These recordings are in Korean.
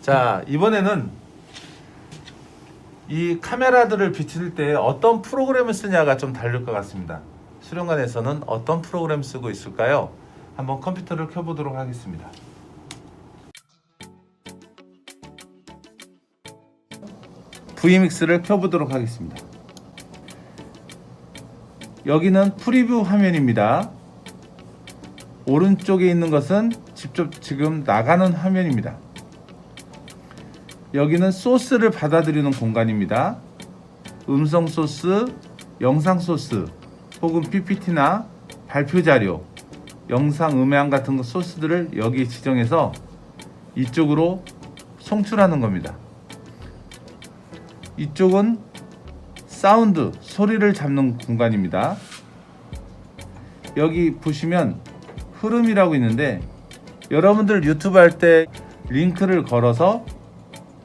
자 이번에는 이 카메라들을 비칠 때 어떤 프로그램을 쓰냐가 좀 다를 것 같습니다. 수련관에서는 어떤 프로그램 쓰고 있을까요? 한번 컴퓨터를 켜보도록 하겠습니다. V믹스를 켜보도록 하겠습니다. 여기는 프리뷰 화면입니다. 오른쪽에 있는 것은 직접 지금 나가는 화면입니다. 여기는 소스를 받아들이는 공간입니다. 음성 소스, 영상 소스, 혹은 PPT나 발표 자료, 영상, 음향 같은 거 소스들을 여기 지정해서 이쪽으로 송출하는 겁니다. 이쪽은 사운드, 소리를 잡는 공간입니다. 여기 보시면 흐름이라고 있는데 여러분들 유튜브 할 때 링크를 걸어서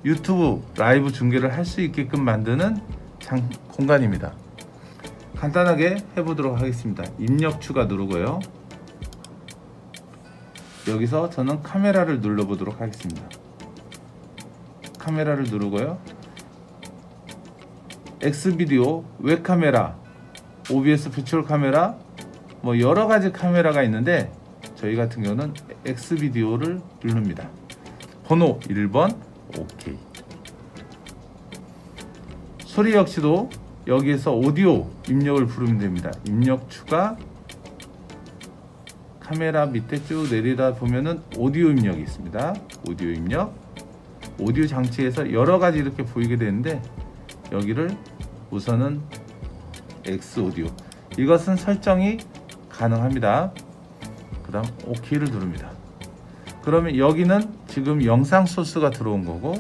유튜브 라이브 중계를 할 수 있게끔 만드는 장, 공간입니다. 간단하게 해보도록 하겠습니다. 입력 추가 누르고요. 여기서 저는 카메라를 눌러보도록 하겠습니다. 카메라를 누르고요. X비디오, 웹카메라, OBS 비추얼 카메라, 뭐 여러 가지 카메라가 있는데 저희 같은 경우는 X비디오를 누릅니다. 번호 1번 오케이. 소리 역시도 여기에서 오디오 입력을 부르면 됩니다. 입력 추가 카메라 밑에 쭉 내리다 보면은 오디오 입력이 있습니다. 오디오 입력 오디오 장치에서 여러 가지 이렇게 보이게 되는데 여기를 우선은 X 오디오 이것은 설정이 가능합니다. 그 다음 OK를 누릅니다. 그러면 여기는 지금 영상 소스가 들어온 거고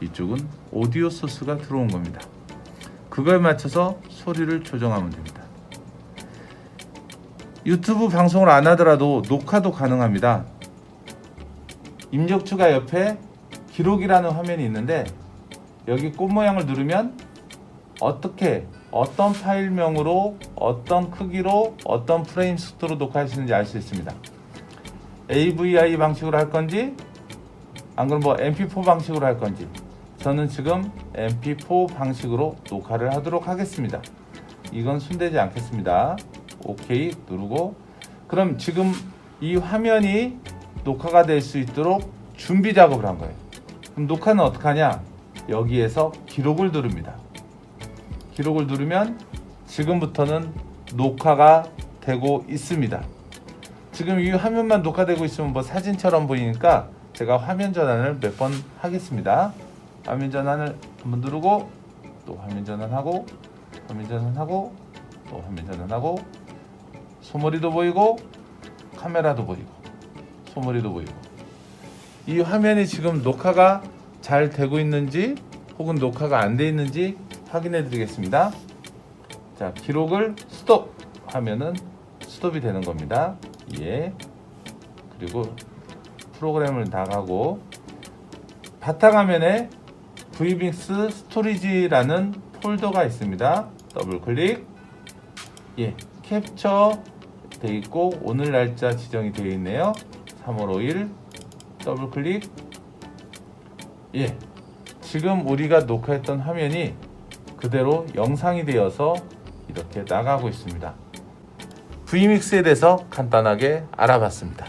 이쪽은 오디오 소스가 들어온 겁니다. 그거에 맞춰서 소리를 조정하면 됩니다. 유튜브 방송을 안 하더라도 녹화도 가능합니다. 입력 추가 옆에 기록이라는 화면이 있는데 여기 꽃 모양을 누르면 어떻게 어떤 파일명으로 어떤 크기로 어떤 프레임 속도로 녹화할 수 있는지 알 수 있습니다. AVI 방식으로 할 건지 안 그럼 뭐 MP4 방식으로 할 건지 저는 지금 MP4 방식으로 녹화를 하도록 하겠습니다. 이건 손대지 않겠습니다. OK 누르고 그럼 지금 이 화면이 녹화가 될 수 있도록 준비 작업을 한 거예요. 그럼 녹화는 어떻게 하냐? 여기에서 기록을 누릅니다. 기록을 누르면 지금부터는 녹화가 되고 있습니다. 지금 이 화면만 녹화되고 있으면 뭐 사진처럼 보이니까 제가 화면 전환을 몇 번 하겠습니다. 화면 전환을 한번 누르고 또 화면 전환하고 화면 전환하고 또 화면 전환하고 소머리도 보이고 카메라도 보이고 소머리도 보이고 이 화면이 지금 녹화가 잘 되고 있는지 혹은 녹화가 안 돼 있는지 확인해 드리겠습니다. 자, 기록을 스톱 하면은 스톱이 되는 겁니다. 예. 그리고 프로그램을 나가고 바탕화면에 브이빙스 스토리지라는 폴더가 있습니다. 더블 클릭. 예. 캡처 돼 있고 오늘 날짜 지정이 되어 있네요. 3월 5일. 더블 클릭. 예. 지금 우리가 녹화했던 화면이 그대로 영상이 되어서 이렇게 나가고 있습니다. V믹스에 대해서 간단하게 알아봤습니다.